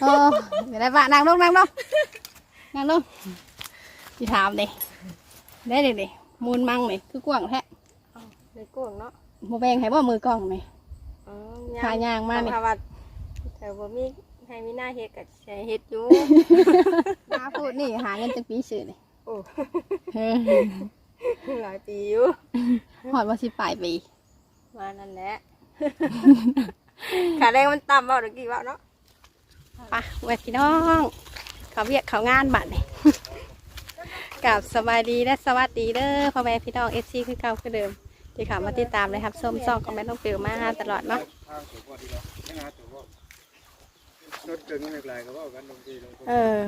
โอ้เดี๋ยวได้ปะนั่งลงนั่งลงนั่งลงพี่ถามดิได้ดิดิมูลมังนี่คือกว้างแท้ในกวงเนาะโมแบงให้บ่มือกล้องนี่ อ๋อขายางมานี่ภาวะแต่บ่มีให้มีหน้าเฮ็ดกับใช้เฮ็ดอยู่ มาพูดนี่หาเงินจากปีสื่อนี่โอ้ เออหลายปีอยู่ หอดว่าสิปลายปี มานั่นแหละ ขาแรงมันต่ำเว่าตะกี้เว่าเนาะไปะไว้พี่น้อง เขาเวียกเขางานบัดนี่กับสบายดีและสวัสดีเด้อพ่อแม่พี่น้องเอซีคือเก่าคือเดิม ที่เขับมาติดตามเลยครับส้มซองของแม่น้องปิวมาตลอดเนาะตัวพ่อดเนากันลงทีลงคนเออ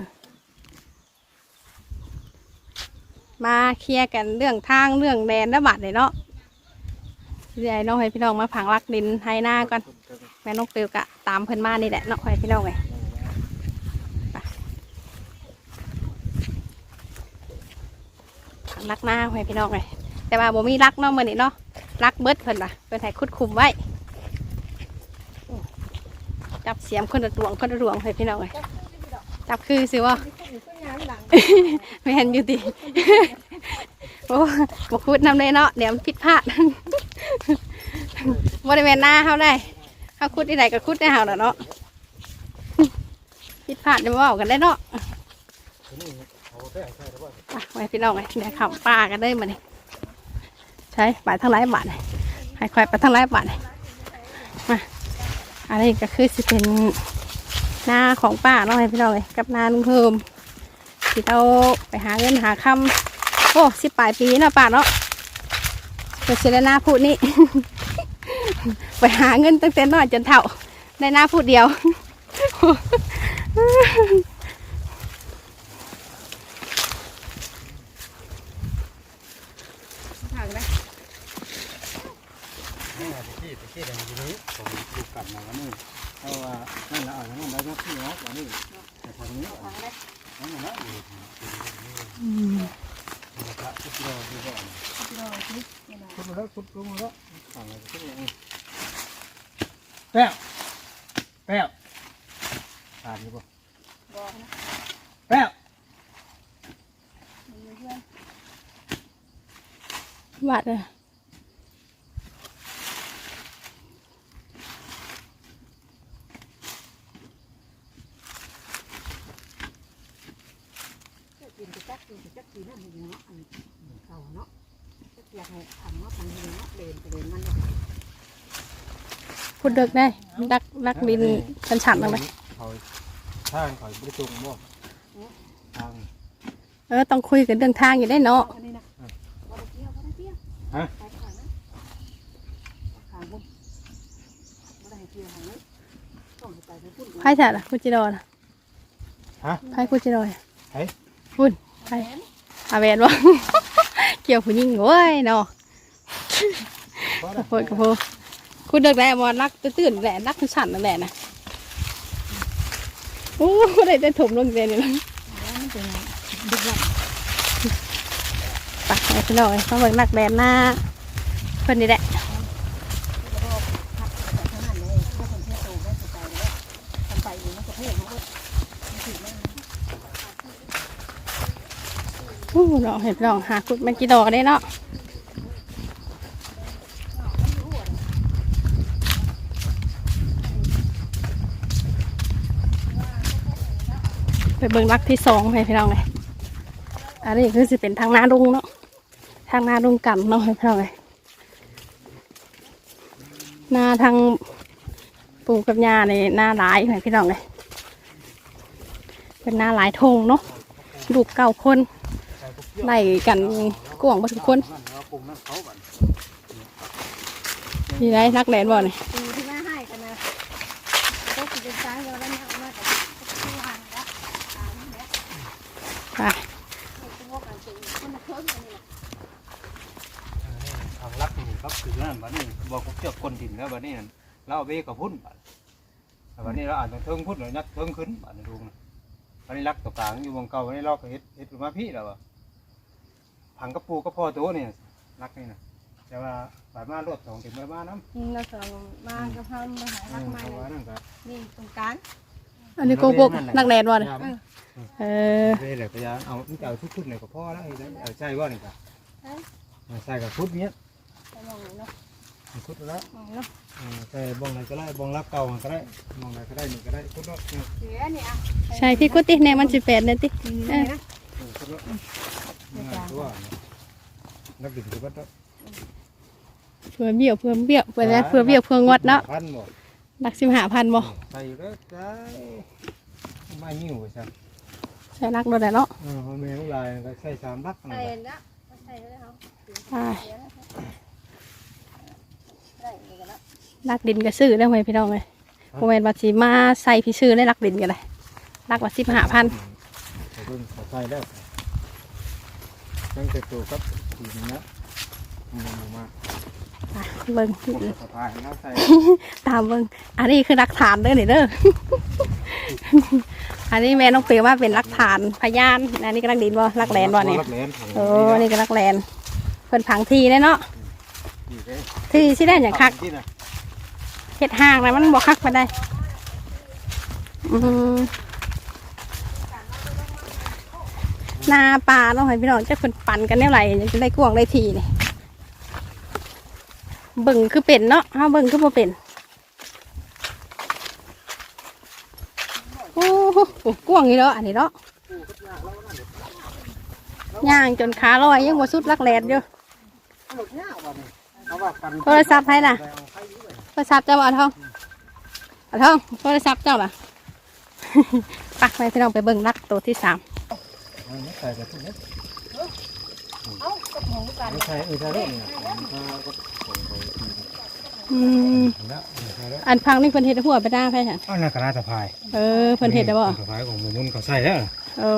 มาเคลียร์กันเรื่องทางเรื่องแดนและบัดเลยเนาะเดี๋ยวให้น้องให้พี่น้องมาผังรักดินให้หน้าก่อนแม่น้องปิวกะตามเพิ่นมานี่แหละเนาะให้พี่น้องเลยไป รักหน้าให้พี่น้องเลยแต่ว่าบ่มีรักเนาะมื้อนี้เนาะรักเบิดเพิ่นว่ะเพิ่นให้คุดคุมไว้จับเสียมคนละดวงคนละดวงให้พี่น้องเลยจับคือสิว่าไม่เห็นอยู่ดิโอ้บคุดนำเลยเนาะเดี๋ยวมันผิดพลาดบริเวณหน้าเขาได้เขาคุดที่ไหนก็คุดได้เฮาเนาะผิดพลาดจะมาบอกกันได้เนาะ ไว้พี่น้องไงเดี๋ยวขับป้ากันได้มาเนี่ยใช้ไปทางไรบาทเลยให้คอยไปทางไรบาทเลยมาอันนี้ก็คือสิเป็นหน้าของป้าเนาะให้พี่น้องเลยกับนาลุงเพิ่มที่เราไปหาเงินหาคำโอ้สิปลายปีเนาะป้าเนาะเป็นเสด็จหน้าพูดนี่ไปหาเงินตั้งแต่น้อยจนเฒ่าได้หน้าพูดเดียว ถังได้ นี่ตะกี้ตะกี้เดี๋ยวนี้ผมดูกลับมาวันนี้เพราะว่านั่นละอะนั่นละยกที่นะวันนี้แต่ทางนี้อะนั่นละอยู่พระพุทธรูปที่บ่อพุทธรูปพุทธรูปแล้วฝั่งอะไรพุทธรูปแป้วแป้วตามอยู่ป่ะแป้ว บาทเลย กินไปจักกินไปจักกินนั่นเนาะอันเขาเนาะจักอยากให้ทำเนาะทำเนาะเดินไปเดินมันเลยพูดเด็กได้รักรักดินชันฉันๆลงไปเขาทางเขาบริจงบ่ทางเออต้องคุยกันเรื่องทางอยู่ได้เนาะอันนี้นะบ่ได้เที่ยวบ่ได้เที่ยวฮะไปก่อนนะขางบุญบ่ได้เที่ยวทางนี้ต้องไปไปพุ่นไพ่ถ่ายละคุจิโร่นะฮะไพ่คุจิโร่อะไผ่พุ่น ไพ่อาเวนวะเกี่ยวผู้หญิงเว้ยเนาะบ่กระโพดกระโพดคุณเด็กได้บอลรักตื่นๆแหละรักฉันนั่นแหละนะโอ้ได้ได้ถมลงเจนี่แล้วไปให้พี่น้องเขาเบิ่งนักแดนหน้าเพิ่นนี่แหละ เท่านั้นเลยถ้าคนเที่ยวโตได้ไปเลยทำไปอยู่ในประเทศเขาก็โอ้เห็นพี่น้องหาคุดมันกี่ดอกได้เนาะไปเบิ่งรักที่สองให้พี่น้องเลยอันนี้คือสิเป็นทางนาดุงเนาะ ทางนาดุงกันเนาะให้พี่น้องเลยนาทางปูกับยาในนาหลายให้พี่น้องเลย เป็นนาหลายทงเนาะ ลูกเก้าคน ไล่กันกวงมาทุกคนนี่ไรนักแดนบ่เนี่ยปีที่มาให้กันนะก็คือเป็นซ้ายเราแล้วนี่ยมาแต่ที่หันแล้วตามแล้วไปทางลักนี่ครับคือนั่นบัดนี้บอกเขาเกี่ยวคนดินแล้วบัดนี้นั่นเราเอาไปกับพุ่นบัดแต่บัดนี้เราอาจจะเทิงพุ่นเลยนักเทิงขึ้นบัดนี้ดูนะบัดนี้ลักตัวกลางอยู่วงเก่าบัดนี้เราก็เฮ็ดเฮ็ดมาพี่แล้วอะ ผังกระปูก็พอตัวนี่ลักนี่นะแต่ว่าบาดมารถสองถึงบาดมาน้ำเราสองมากระเพรามาหาเอรักอมาเพราะว่านั่นก็นี่ตรงกลางอันนี้โกโปกนักแลนบ่เนี่ยเออเด้เลยพยายามเอามันจะเอาทุกชุดเลยก็พอแล้วเอาใช่ว่านี่ก็ใส่กับชุดเนี้ยไปมองเนาะชุดแล้วมองเนาะใส่บ้องไหนก็ได้บ้องรักเก่าก็ได้บ้องไหนก็ได้นี่ก็ได้ชุดละเสือนี่อะใช่พี่กุติแนมันสิแปดเนี่ยติ เออชุดละตัวนักดื่มชุดละเพื่อเบี้ยวเพื่อเบี้ยวเพื่อแล้วเพื่อเบี้ยวเพื่องวดเนาะพันบ่หลักสิบห้าพันบ่ใส่เด้อได้มาหิ้วไปซะใช่รักโดนแหละเนาะเออแม่ลายก็ใส่สามรักใส่แล้วใส่แล้วใช่ได้นี่กันแล้วรักดินก็ซื้อได้ไหมพี่น้องเลยโมเมนต์ว่าสิมาใส่พี่ซื้อได้รักดินกันเลยรักว่าสิบห้าพันใส่เบิ่งใส่แล้ว ตั้งแต่ตัวครับทีนี้นะมามาเบิ่งสะพายแล้วใส่ตามเบิ่งอันนี้คือรักฐานเด้อนี่เด้ออันนี้แม่น้องเปยว่าเป็นรักฐานพยานอันนี้ก็รักดินบ่รักแลนบ่เนี่ยรักแลนโอ้นี่ก็รักแลนเพิ่นผังทีได้เนาะนี่เด้ที่สิได้อย่างคักที่น่ะเฮ็ดห่างนะมันบ่คักปานใดอืม นาป่าเนาะให้พี่น้องจะเพิ่นปั่นกันแนวไหยังจะได้กวงได้ทีนี่เบิ่งคือเป็นเนาะเฮาเบิ่งคือบ่เป็นโอ้โหกวงนี่เนาะอันนี้เนาะย่างจนขาลอยยังบ่สุดลักแหลดอยู่โทรศัพท์ให้น่ะโทรศัพท์เจ้าบ่เอาทองอาทองโทรศัพท์เจ้าล่ะปักไปพี่น้องไปเบิ่งรักตัวที่สาม ใส่กับทุกเนี้เอ้ากับหมูกันไม่ใช่เออใช่แล้วเนี่ยอืมแล้วใช่แล้วอันพังนี่เพิ่นเฮ็ดหัวไปได้ไผค่ะอันนั้นก็น่าษสะพาย เออเพิ่นเฮ็ดได้บ่สะพายของหมูมุนเขาใส่แล้วโอ้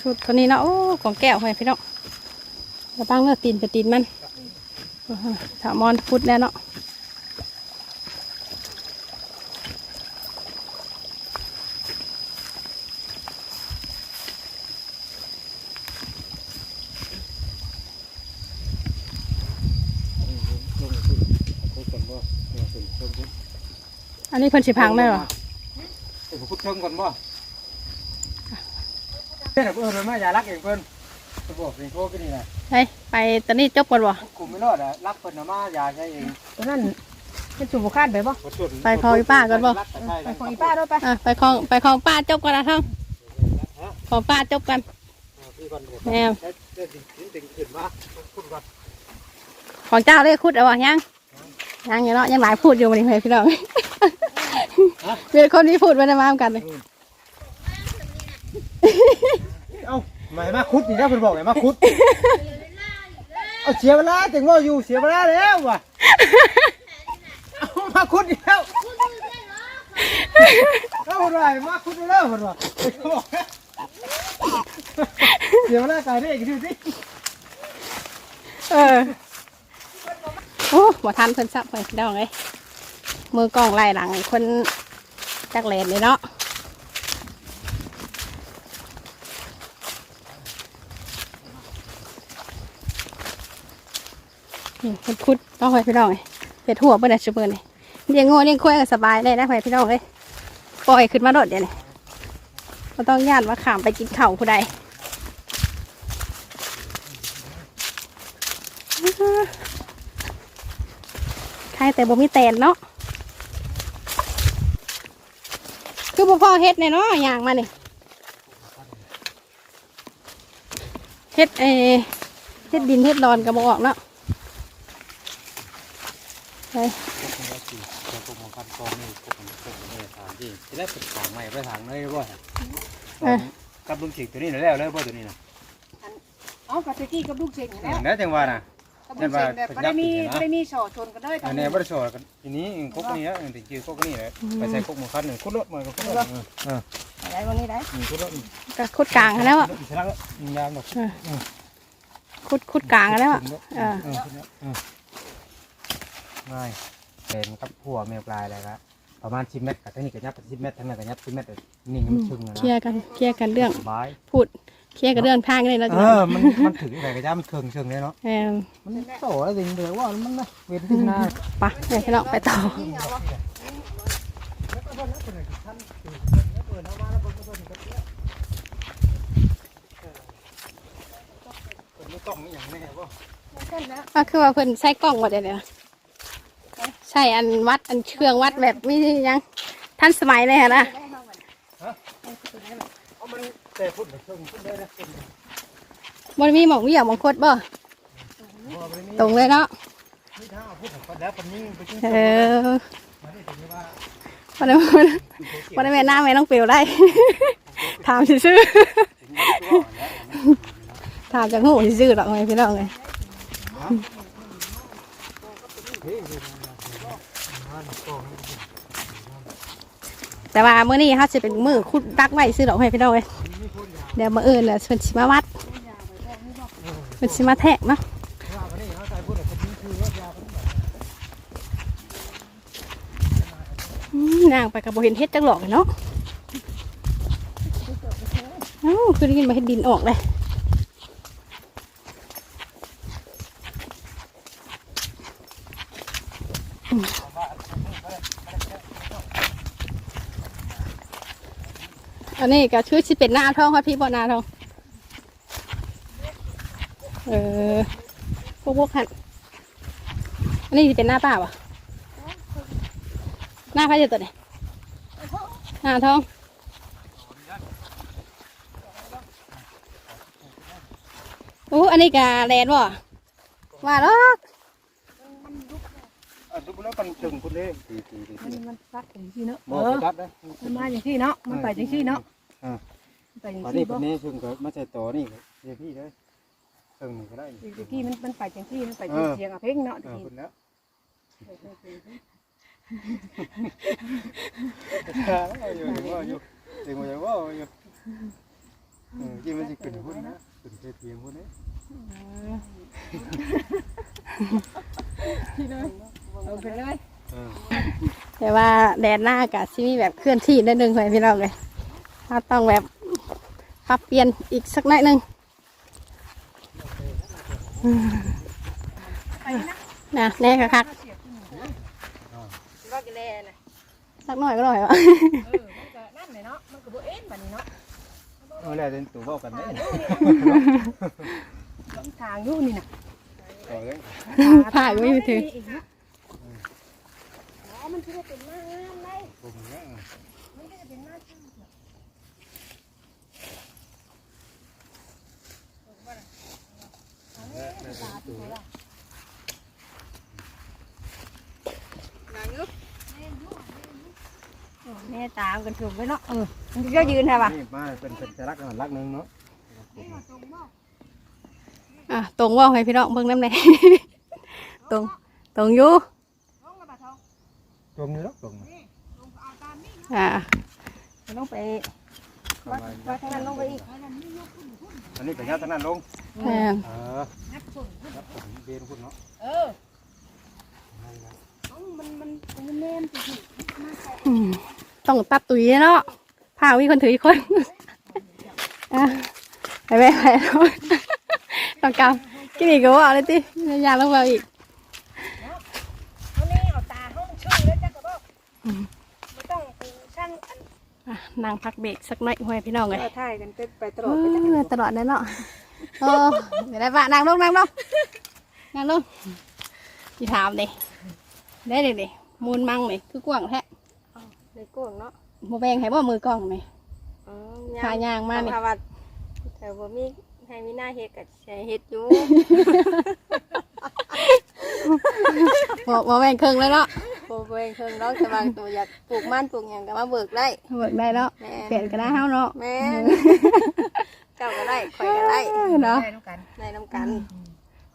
ชุดตัวนี้เนาะโอ้ของแก้วให้พี่น้องจะตั้งเลือกตีนไปตีนมันอื้อหือถามอนพุดแล้วเนาะ อันนี้เพิ่นสิพังได้เหรอผมคุดเชิงก่อนบ่เพื่อนเพื่อนมาอย่ารักเองเพื่อนจะบอกเป็นโทษก็นี่แหละไปไปตอนนี้จบก่อนบ่กลุ่มไม่รอดอะรักเพิ่นมาอย่าใช่เองตัวนั้นเป็นสุบคาดไปบ่ไปคออีป้าก่อนบ่ไปของอีป้าด้วยไปอะไปคลองไปคลองป้าจบก่อนนะท่องของป้าจบกันแม่เดี๋ยวดึงขึ้นมาคุดก่อนของเจ้าได้คุดเอาบ่ยัง ยังอยู่เนาะยังหลายพูดอยู่วันนี้พี่น้องมีคนที่พูดไว้ในมาเหมือนกันเลยเอ้าไม่มาคุดนี่นะเพิ่นบอกไงมาคุดเอาเสียเวลาถึงว่าอยู่เสียเวลาแล้วว่ะเอามาคุดอีกแล้วเอาคนไรมาคุดแล้วคนว่าเสียเวลากายได้อีกทีสิเออ โอ้บ่ทันเพิ่นซับไปดองเลยมือกล้องไล่หลังคนจักเลนเลยเนาะนี่เพิ่นคุดต้องไปพี่น้องเลยเห็ดหัวเบิ่นได้ซุเบิ่นนี่เลี้ยงงัวเลี้ยงควายก็สบายได้นะไปพี่น้องเลยปล่อยขึ้นมาโดดเดี๋ยวนี้บ่ต้องย่านว่าขามไปกินเข้าผู้ใด ใช่แต่บ่มีแตนเนาะคือบ่พ่อเฮ็ดเนี่ยเนาะอย่างมานี่เฮ็ดเอเฮ็ดดินเฮ็ดดอนก็บ่ออกเนาะไปจะได้เป็นทางใหม่ไปทางเลยบ่กับลุงจิกตัวนี้แล้วเลยบ่ตัวนี้นะเอากระติกี้กับลูกเช็งแล้วแล้วจังว่าน่ะ กับลูกเช็งแบบไม่ได้มีไม่ได้มีช่อชนกันเลยอันนี้บ่ได้สอนกันทีนี้กกนี้อะถึงชื่อกกนี้แหละไปใส่กกมันคันหนึ่งคุดรถมาก็คุดรถเอออะไรวันนี้ได้คุดรถก็ขุดกลางกันแล้วอะอิสระยามดอกขุดขุดกลางกันแล้วอะเออเออเออง่ายเป็นกับหัวแมวปลายอะไรครับประมาณ10เมตรกับเทคนิคกับยับ10เมตรทั้งนั้นกับยับ10เมตรนิ่งมันชึงนะเคลียร์กันเคลียร์กันเรื่องสบายพูด เคลียร์กันเรื่องทางเลยเนาะเออมันมันถึงอะไรกันจ้ามันเชิงเชิงเลยเนาะเออมันโตอะไรจริงเลยว่ามันนะเวทที่หน้าไปเดี๋ยวพี่น้องไปต่อเพิ่นนะเพิ่นน่ะท่านตื่นเพิ่นแล้วเพิ่นเอามาแล้วเพิ่นก็เพิ่นก็เที่ยวเออเพิ่นไม่ต้องมีหยังแน่บ่ก็คือว่าเพิ่นใช้กล้องว่าเดี๋ยวนี้นะใช่อันวัดอันเครื่องวัดแบบมีหยังทันสมัยเลยฮะนะเอามัน แต่พุ่นน่ะเชิงพุ่นได้นะพุ่นน่ะมันมีหมองวิวหมองโคตรบ่บ่ได้มีตรงเลยเนาะมีทางเอาพุ่นน่ะก็แล้วเพิ่นยิงไปยิงเออมาได้ถึงว่าวันนี้วันนี้แม่หน้าแม่ต้องเปลวได้ ถามซื่อถึงว่าตัวแล้วๆถามจากหูซื่อๆหรอกไงพี่น้องเลยเฮ้ยเฮ้ยมันก็แต่ว่ามื้อนี้เขาจะเป็นมือคุดตักไว้ซื้อดอกให้พี่น้องเลย เดี๋ยวมาเอิญแล้วเพิ่นสิมาวัดเพิ่นสิมาแทะมาะนางคือว่ายาเพิ่นแบบอืมนางไปกับโบเห็นเฮ็ดจังหลอกเลยเนาะเอ้าคือได้ยินมาเฮ็ดดินออกเลย อันนี้ก็คือสิเป็นหน้าทองค่ะพี่บ่หน้าทอง เออ พวกพวกหันอันนี้สิเป็นหน้าป้าปะหน้าใครจะตัวเนี่ยหน้าทองโอ้อันนี้กาแลนบ่ว่าหรอ กอะดูแล้วมันตึงพุ่นเด้ตีตีตีมันมันซักอย่างที่เนาะบ่เออตัดนะมันมาอย่างที่เนาะมันไปอย่างที่เนาะอ่ามันไปอย่างอันที่นี้บ่เป็นนี้ซึ่งก็มาใส่ต่อนี่ก็เดี๋ยวพี่เลยตึงนี่ก็ได้อย่างที่มันมันไปอย่างที่มันไปเสียงอะเพ่งเนาะเออคุณแล้วอยู่ว่าอยู่เต็มว่าว่าอยู่เออที่มันจะขึ้นพุ่นนะขึ้นเทียงพุ่นนะเอาไปเลยเออแต่ว่าแดนหน้ากะซิมีแบบเคลื่อนที่ได้หนึ่งไปพี่น้องเลยถ้าต้องแบบปรับเปลี่ยนอีกสักหน่อยหนึ่งอืมนะแน่ค่ะคักว่ากันแน่นะสักหน่อยก็หน่อยวะเออมันก็นั่นเลยเนาะ มันก็บ่เอ็นบัดนี้เนาะเออแล้วเป็นตัวว่ากันได้ทางอยู่นี่น่ะต่อเลยผ่าก็ไม่มีถือ อ๋อมันคือเป็นมากงามเลยผมเนี่ยมันก็จะเป็นมากแม่ตามกันถูกไว้เนาะเออมันก็ยืนใช่ปะนี่มาเป็นเป็นจะรักกันรักนึงเนาะอะตรงว่าให้พี่น้องเบิ่งน้ำไหนตรงตรงอยู่ ตรงนี้แล้วตรงอ่ามันต้องไปวัดวัดทางนั้นลงไปอีกอันนี้เป็นยาตนั้นลงแม่นเออครับผมเบียนคุณเนาะเออมันมันมันแม่นจริงอืมต้องตัดตุ๋ยเนาะผ่ามีคนถืออีกคนอะไปไปไปเนาะต้องกำกินอีกก็ว่าเลยติอยากลงมาอีก เขานี่เอาตาห้องชื่อแล้วจ้ะก็บอก ไม่ต้องช่างอันอะนางพักเบรกสักหน่อยให้พี่น้องเลยก็ถ่ายกันไปไปตตลอดไปจ้ะลอดตลอดเลยเนาะโอ้เดี๋ยวได้ปะนางลงนางลงนางลงที่ถามดิได้เด็ดิมูลมังไหมคือกว้างแท้ในโก้งเนาะโมแบงให้บ่มือกล้องไหมอ๋อขายางมานี่ภวัดแต่ว่ามีให้มีหน้าเฮ็ดกับใช้เฮ็ดอยู่โมโมแบงเครื่องแล้วเนาะโบเวงเพิ่งเราจะบางตัวอยากปลูกมันปลูกหยังก็มาเบิกได้ เบิกได้เนาะแม่เปลี่ยนก็ได้เฮาเนาะแม่นเจ้าก็ได้ข่อยก็ได้เนาะได้ด้วยกันในน้ำกัน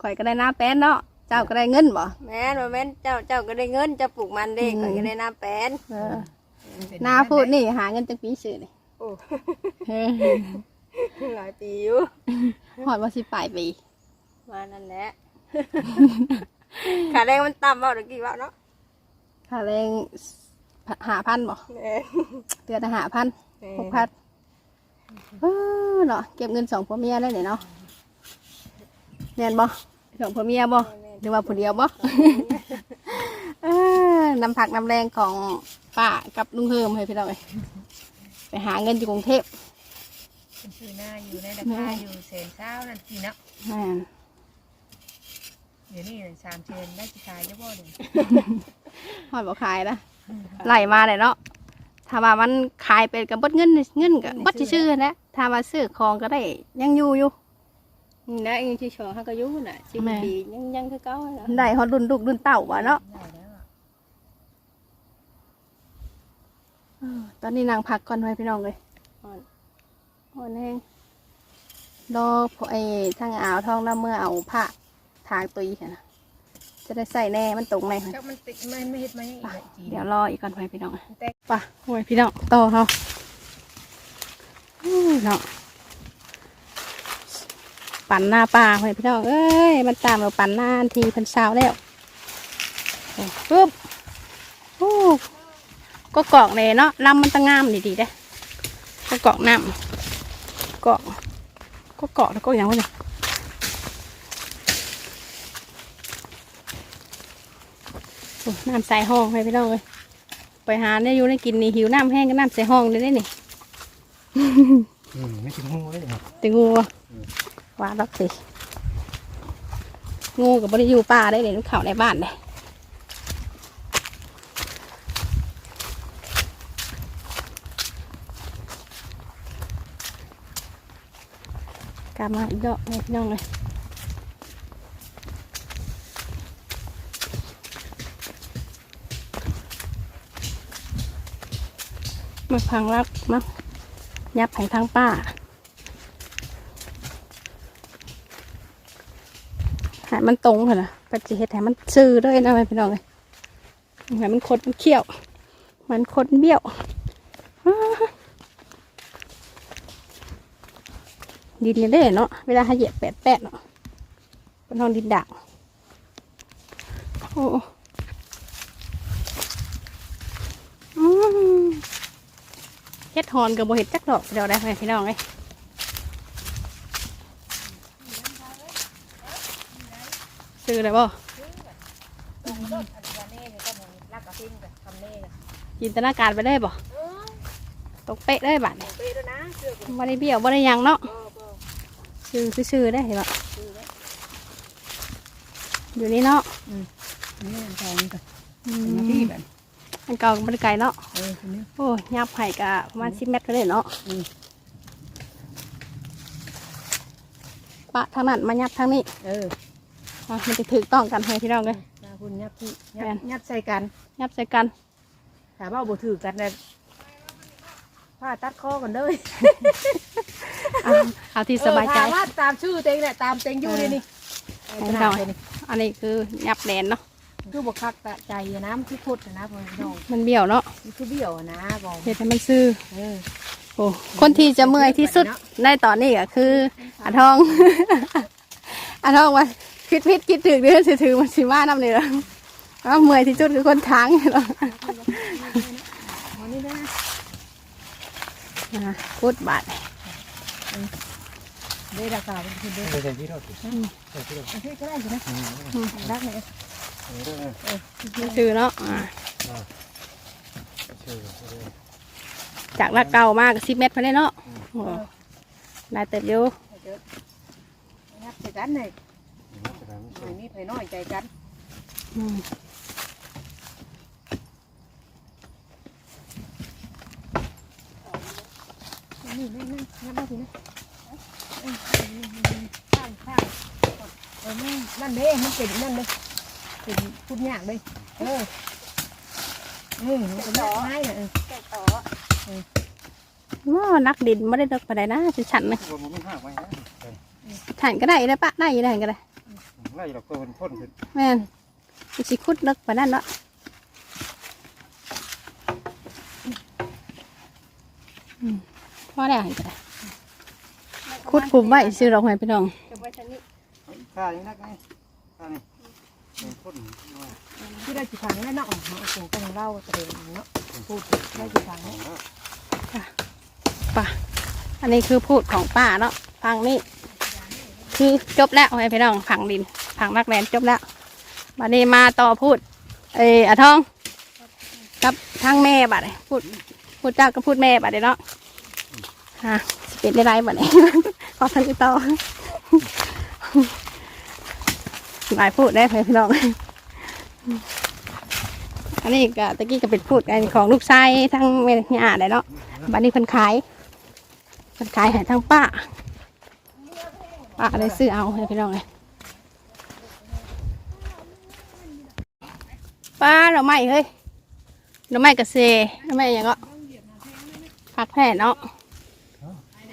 ข่อยก็ได้น้ำแป้นเนาะเจ้าก็ได้เงินบ่แม่นว่าแม่นเจ้าเจ้าก็ได้เงินเจะปลูกมันเด้อืมข่อยก็ได้น้ำแป้นเออนาพูดนี่หาเงินจังปีซื้อนี่โอ้ เออหลายปีอยู่หอดว่าสิปลายปี มานั่นแหละ ขาแรงมันต่ำเบาตะกี้ว่าเนาะ ค่าแรงหาพันบ่แม่นเดือนละหาพันแม่หกพันเออเนาะเก็บเงินสองผัวเมียได้เลยเนาะแม่นบ่สองผัวเมียบ่หรือว่าผู้เดียวบ่เออนำผักนำแรงของป้ากับลุงเฮิมให้พี่น้องเลยไปหาเงินอยู่กรุงเทพเป็นซื้อหน้าอยู่ในราคาอยู่แสนเช้านั่นกี่เนาะแม่น เดี๋ยวนี้สามเชนได้สิขายเยอะบ่เดี๋ยวฮอดบ่ขายนะไหลมาเลยเนาะถ้าว่ามันขายเป็นกับเบดเงินนี่เงินกับเบดชื่อๆนะถ้าว่าซื้อของก็ได้ยังอยู่อยู่นะเองที่ชอเขาก็ยุ่งน่ะสิบแม่ปียังยังคือเก่าน่ะได้ฮอดรุ่นลูกรุ่นเต่าว่ะเนาะได้แล้วอะเออตอนนี้นางพักก่อนไว้พี่น้องเลยอ่อนอ่อนแห้งรอพอไอ้ทางอ่าวทองแล้วเมื่อเอาผ้า ทางตุยเห็นนะจะได้ใส่แน่มันตรงไหนจักมันติดมันไม่เฮ็ดมาให้อีกอะจีเดี๋ยวรออีกก่อนไว้พี่น้องแต่ไป่ะไว้พี่น้องต่อเขาอู้เนาะปั่นหน้าป่าไว้พี่น้องเอ้ยมันตามเราปั่นหน้าทีเพันเช้าแล้วโอ้ปึ๊บโอ้ก็กรอกเลยเนาะลำมันตะงามดีๆเด้ก็เกาะน้ำเกาะก็เกาะแล้วก็อย่างว่าเนี่ยโอ้ น้ำใส่ห้องให้พี่น้องเลยไปหาเนี่ยอยู่ในกินนี่หิวน้ำแห้งก็น้ำใส่ห้องเลยได้นี่อืมไม่ถึงหูเลยครับแต่งูอะว่ารักสิงูกับบริยูป่าได้เลยลูกเขาในบ้านเลยกลับมาอีกดอกเลยพี่น้องเลย มาพังรักมายับให้ทางป้าให้มันตรงเถอะนะปัจจิเฮ็ดให้มันซื่อด้วยนะพี่น้องเลยให้มันคดมันเขี้ยว มันคดเบี้ยวดินนี่ได้เนาะเวลาเขาเหยียบแปดแปดเนาะเป็นห้องดินด่างโอ้มเฮ็ดฮ อนกับโบเฮ็ดจักดอกเดี๋ยวได้ไหมพี่น้องเลยซื้อเลยบ่อันนี้เน่เนี่ยก็เหมือนรักกับพิมกับคำเน่กับจินตนาการไปได้บ่ตกเป๊ะได้บัดนี่เป้ด้วยนะเชื่อกูบ่ได้เบี้ยวบ่ได้หยังเนาะบ่บ่ซื้อคือซื้อได้เห็นบ่อยู่นี่เนาะนี่มันแพงกับอืมามที่แบบ อันเก่าบ่ได้ไกลเนาะเออคนนี้โอ้ยับไผ่กะประมาณ10เมตรไปเลยเนาะอืมปะทางนั้นมายับทางนี้เอออะมันจะถูกต้องกันให้พี่น้องเลยตาคุณยับที่แม่ยับนยับใส่กันยับใส่กันถามว่าบ่ถือกันเลยผ้าตัดคอกันเลยเอาเอาที่สบายใจเออถามว่าตามชื่อเต็งเนี่ยตามเต็งอยู่นี่นี่เออให้ขเรานาดนี้อันนี้คือยับแดนเนาะ คือบกคักตะใจอะนะมันคือพุดอะนะพ่อพี่น้องมันเบี้ยวเนาะมันคือเบี้ยวอะนะบอกเฮ็ดให้มันซื่อเออโอ้คนที่จะเมื่อยที่สุดในตอนนี้ก็คืออาทอง อาทองว่าคิดพิษคิดถึงเดือนสิถือมันสิมาน้ำเลยเหรอว่าเมื่อยที่สุดคือคนทางเหรอวันนี้นะอ่าพูดบาทได้ราคาเป็นคือเด้อไม่ใช่ที่เราติดใช่ที่เราเอาที่ก็ได้สินะรักเลย เออเออนี่คือเนาะอ่าชื่อจากละเก่ามากสิบเมตรไปเลยเนาะโอ้ได้เติบอยู่นับใส่กันเลยไม่มีไผน้อยใจกันอืมนี่นี่นี่นับมาสินะข้างข้างเออนั่นนั่นเด้มันเป็นนั่นเลย เป็นพูดยากเลยเออเออมันเป็นง่ายเลยเออว้านักดินไม่ได้เลิกไปไหนนะจะฉันนะรวมมันห้างไว้นะฉันก็ได้ได้ปะได้ได้ก็ได้ไล่เราตัวมันพ่นขึ้นแม่นมันสิคุดเลิกไปนั่นเนาะอืมว่าได้ก็ได้คุดคุมไว้ซื้อดอกไม้ไปน้องจะไว้ชั้นนี้ ข้านี่นักไงข้านี่เป็นพ่น ที่ได้จีฟังแน่นาะของโอ้ก็ยังเล่าเตรงเนาะพูดได้จีฟังของแล้วป่ะอันนี้คือพูดของป้าเนาะฟังนี่คือจบแล้วไอ้พี่น้องผังดินผังนักแรนจบแล้ววันนี้มาต่อพูด เอออาทองกับทางแม่บัดเลยพูดพูดเจ้าก็พูดแม่บัดเลยเนาะฮะเป็นได้ไรบัดเลยขอทันติดต่อ หลายพูดได้ไหมพี่น้องอันนี้ก็ตะกี้ก็เป็นพูดกันของลูกชายทั้งแม่ย่าได้เนาะบัดนี้เพิ่นขายเพิ่นขายให้ทั้งป้าป้าได้ซื้อเอาให้พี่น้องเลยป้าหน่อไม้เฮ้ยหน่อไม้กระเซหน่อไม้หยังก็ผักแผ่เนาะ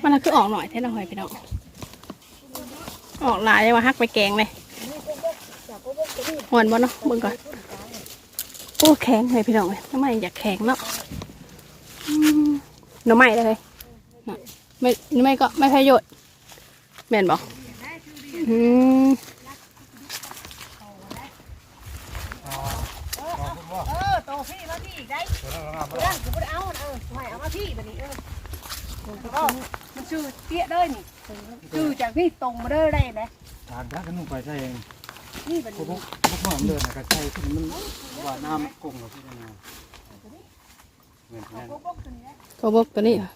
มันน่ะคือออกหน่อยแท้หน่อยพี่น้องออกลายว่าฮักไปแกงเลย หวนบ่เนาะเบิ่งก่อนโอ้แข็งเลยพี่น้องเลยหน่อไมอยากแข็งเนาะอืมหน่อไม้เลยน่ะไม่น่อไม้ก็ไม่ประโยชน์แม่นบอกอืมเออโตพี่มาพี่อีกได้กูได้กูไม่ได้เอาเออไม่เอามาพี่แบบนี้เออก็มันชื่อเตี้ยเด้อนี่ชื่อจากพี่ตรงมาเด้อได้ไหมทางพระกันนุ่งไปใช่เอง นี่แบบพวกนี้พวกพวกเดินกระใช่ที่มันว่าน้ำกุ้งกับพี่นาเหมือนนั่นโกบกตัวนี้เหรอ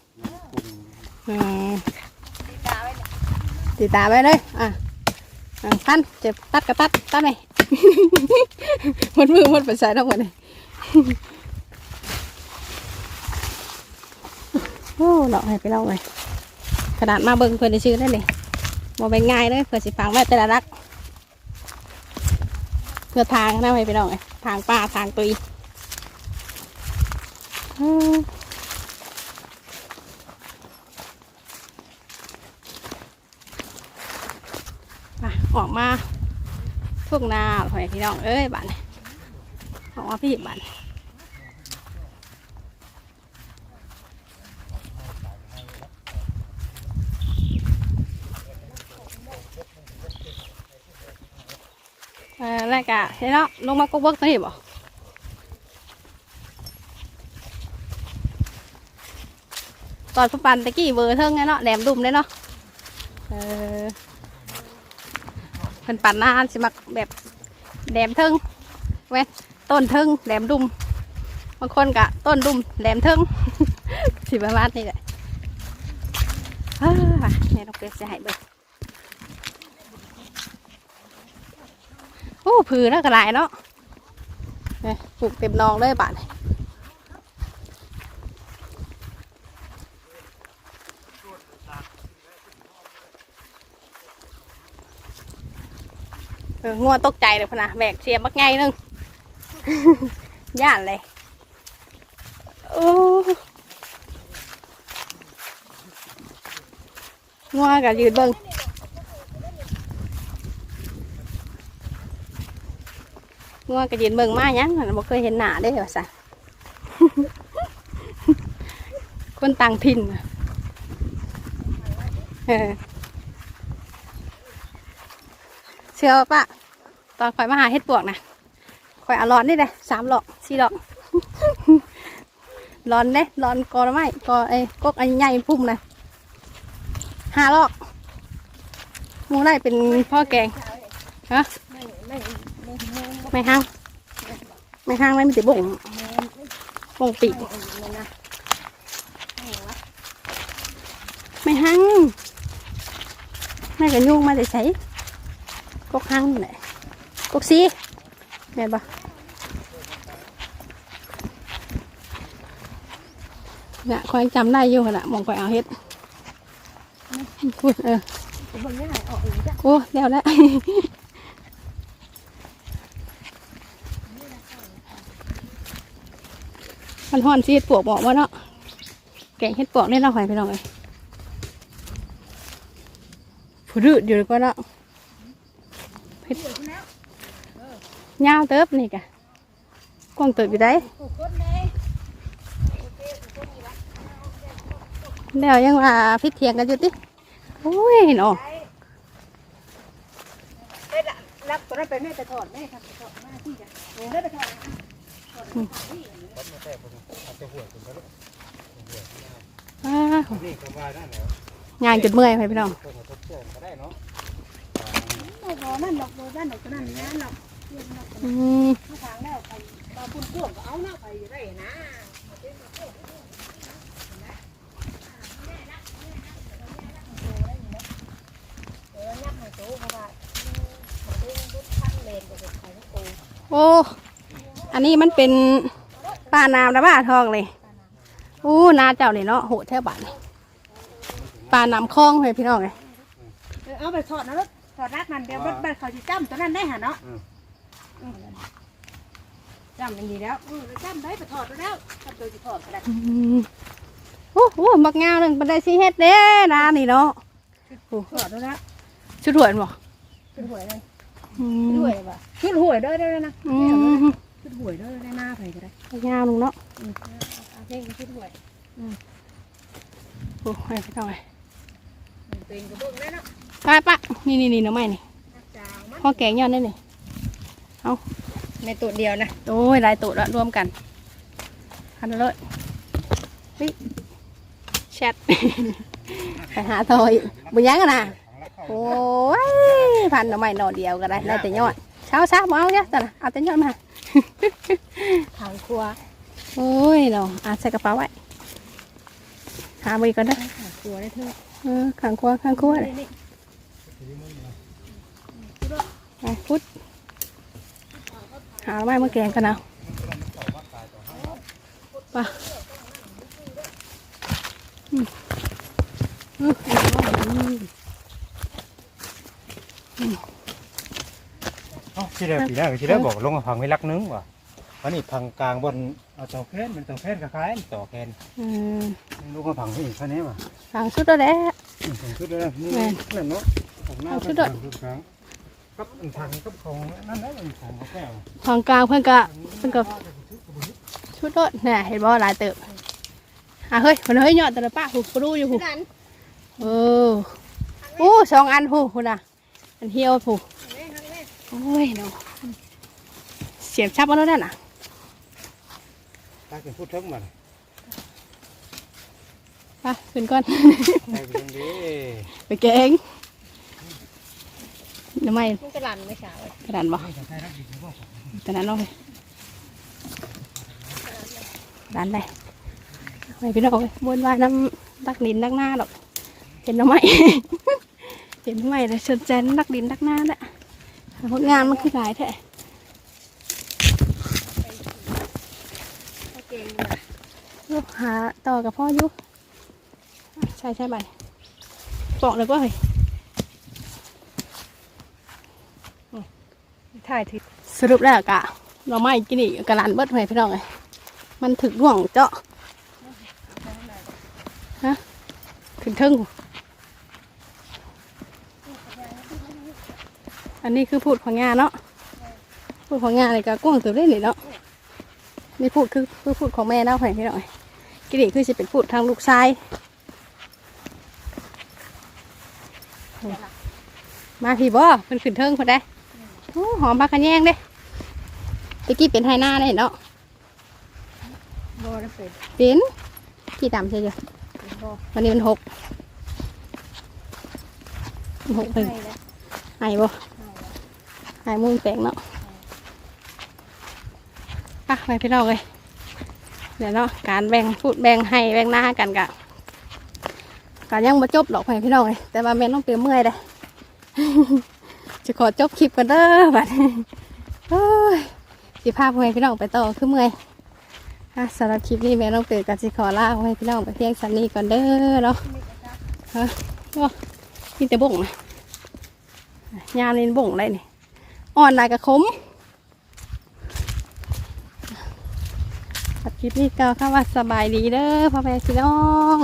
กุ้งอืมตีตาไว้เลยอะอะพันเจ็บตัดกระตัดตัดไหมหมดมือหมดปัจจัยทั้งหมดเลยโอ้เราให้ไปเล่าเลยขนาดมาเบิ่งเพื่อนได้ชื่อได้เลยบ่เป็นง่ายเลยเพื่อสิฟังไว้แต่ละรัก เพื่อทางนะให้ไปเล่าเลยทางป่าทางตุยอืมอะอกมาทุกนาหอยพี่น้องเอ้ยบ้านออกมาพี่บ้าน แล้วก็เห็นเนาะลงมากกเบิกตัวนี้บ่ตอนพปันตะกี้เบอร์เทิงไงเนาะแหลมดุมเลยเนาะเออเป็นปั่นหน้าสิมักแบบแหลมเทิงเว้ยต้นเทิงแหลมดุมบางคนกะต้นดุมแหลมเทิงสิประมาณนี้แหละอ่าเนี่ยเราเกลือจะห้เบิก้ผือแล้วก็หลายเนาะปลูกเต็มนองเลยบ้านนี่เอองัวตกใจเลยพะนะแบกเสียบักไงนึงย่านเลยโอ้งัวกับยืนเบิง งัวกับยืนเบิงมายังมันบ่เคยเห็นหน้าได้เหรอสะคนต่างถิ่นเชื่อปะตอนคอยมาหาเห็ดปวกนะคอยอร้อนนี่เลยสามหลอกสี่หลอกร้อนเด้ร้อนกอไม้กอไอ้กกอันใหญ่พุ่มนะห้าหลอกมูได้เป็นพ่อแกงฮะ ไม่ไม่ไม่ไม่ไม่ห้าง ไม่ห้างไม่มีแต่บ่งบ่งปีกไม่นะไม่ห้างไม่กระยุ่งมาแต่ใส่กกห้างนี่แหละกกซีแม่นปะเนี่ยคอยจำได้อยู่ขนาดมองคอยเอาเฮ็ดพูดเออผมบอกง่ายออกอีกจ้ะโอ้แล้วแล้ว มันห่อนซีดปวกบอกว่าเนาะแกงเฮ็ดปวกนี่เราหอยไปลองเลยผู้ดื้ออยู่ก็เนาะเฮ็ดยาวเติบนี่กะกวางเติบอยู่ได้ปลูกต้นเลยวยังว่าพิดเถียงกันอยู่ติโอ้ยเนาะรับตัวนั้นไปแม่ไปถอดแม่ครับถอดหน้าที่จ้ะเออ ได้ไปถอดนอ้าวนี่ก็ว่าได้แล้วงานจนเมื่อยไปพี่น้องคนทบทวนก็ได้เนาะโอ้โหนั่นดอกโบนั่นดอกนั่นนั่นดอกอืมทุกทางแล้วไปตาปุ่นพ่วงก็เอาหน้าไปได้นะเอยับให้โตเพราะว่าเขาเด้งโอ้ อันนี้มันเป็น ปลาน้ำนะบ้าทองเลยอู้นาเจ้านี่เนาะโหแทบบ้านนี่ปลาน้ำคลองเลยพี่น้องเลยเออเอาไปถอดนะรถถอดรักมันเดี๋ยวรถบันเขาจะจ้ำตัวนั้นได้หะเนาะจำเป็นดีแล้วเออจ้ำได้ไปถอดแล้วจ้ำตัวจะถอดก็ได้อืมโอ้โหบักงาวหนึ่งบันไดสีเฮ็ดเด้นานี่เนาะโอ้ถอดแล้วชุดหวยบ่ชุดหวยเลยอืชุดมหวยป่ะชุดหวยได้ได้นะ อืมชุดหวยได้ได้หน้าไปก็ได้บักงาวหนึ่งเนาะเอาเพลงชุดหวยโอ้ยพี่น้องเลยเป็นกระเบื้องได้เนาะไปปะนี่นี่นี่น้ำไม้นี่จ้าวมันข้อแกงยอดได้นี่ในตัวเดียวนะโอ้ยหลายตัวแล้วรวมกันพันเลยเฮ้ยแชทไปหาทอยบุญยังกันนะโอ้ยพันหน่อไม้หน่อเดียวก็ได้ได้แต่ยอดเช้าซาบเอาเนี่ยแต่ละเอาแต่ยอดมา ทางครัวโอ้ยเนาะอาใส่กระเป๋าไว้หาไปก่อนเด้อทางครัวได้เถอะเออข้างครัวข้างครัวเลยนี่ไปพุดหาหน่อไม้มาแกงกันเอาไปอืมอืมอืมเอ้า ที่แรกทีแรกที่แรกบอกลงมาพังไว้ลักนึงว่ะวันนี้พังกลางบนเอาเตาแค้นมันเตาแค้นคล้ายๆต่อแค้นอืมลูกมาพังที่อีกแค่นี้ว่ะฟังสุดแล้วแหละผมชุดเลยนี่เพื่อนเนาะของหน้าเอาชุเป็ดนด้วกครั้งกับอังกับของนั่นแหละมันของเขาแก้วทางกลางเพิ่อนก็เพิ่อนก็ชุดรถเนี่ยเห็นบ่หลายเติบอะเฮ้ยมันเฮ้ยยอดแต่ละป้าหูปรูอยู่หูเออโอ้สองอันหูหูน่ะอันเหี่ยวหู โอ้ยเนาะเสียบชับมาแล้วนั่นน่ะตาเป็นพูดเทิงมันไปขึ้นก่อนใส่ไปตรงนี้ไปแกงทำไมมันกระลันไม่เช้ากระดานบ่ใส่รักดีบ่กระดานเนาะเลยกระดานได้ไม่พี่น้องเลยบนว่าน้ำดักดินดักหน้าดอกเห็นทำไมเห็นทำไมเลยชนแจนดักดินดักหน้าแหละ ผลงานมันคือหลายแท้เก่งมาลูกหาต่อกับพ่ออยุใช่ใช่ไหมบอกเลยว่าเฮ้ยถ่ายถึงสรุปแล้วกะเราไม่กินอีกกระลานเบิดไปพี่น้องเลยมันถึกห่วงเจาะฮะถึงทึ่ง อันนี้คือพูดของงานเนาะพูดของงานเลยกะกว้างตัวเล่นเลยเนาะนี่พูดคือคือพูดของแม่เนาะเพื่อนพี่น้องเอ้ยกินอีกคือจะเป็นพูดทางลูกชายมาพี่บ่เพิ่นขึ้นเทิงเพิ่นได้โอ้หอมปลาขะแยงเด้ตะกี้เป็นไฮหน้าได้เนาะโบได้เป็นเป็นกี่ต่ำใช่ไหมโบวันนี้มันหกมันหกเป็นให้แล้วไอ้บ่ ไอ้มุ้งแปลงเนาะไปไปพี่น้องเลยเดี๋ยวเนาะการแบ่งพูดแบ่งให้แบ่งหน้ากันกะกะยังมาจบหรอกไปพี่น้องเลยแต่ว่าแม่ต้องเปลี่ยนเมื่อยเลยจะขอจบคลิปกันเด้อบัดโอ้ยสิพาพ่อแม่พี่น้องไปต่อคือเมื่อยสำหรับคลิปนี้แม่ต้องเปลี่ยนกับสิขอลาพ่อแม่พี่น้องไปเพียงสันนี้ก่อนเด้อเนาะฮะโอ้มีแต่บ่งนะยามนี่บ่งได้นี่ อ่อนลายกระคมสำหรับคลิปนี้ก็คำว่าสบายดีเด้อพ่อแม่พี่น้อง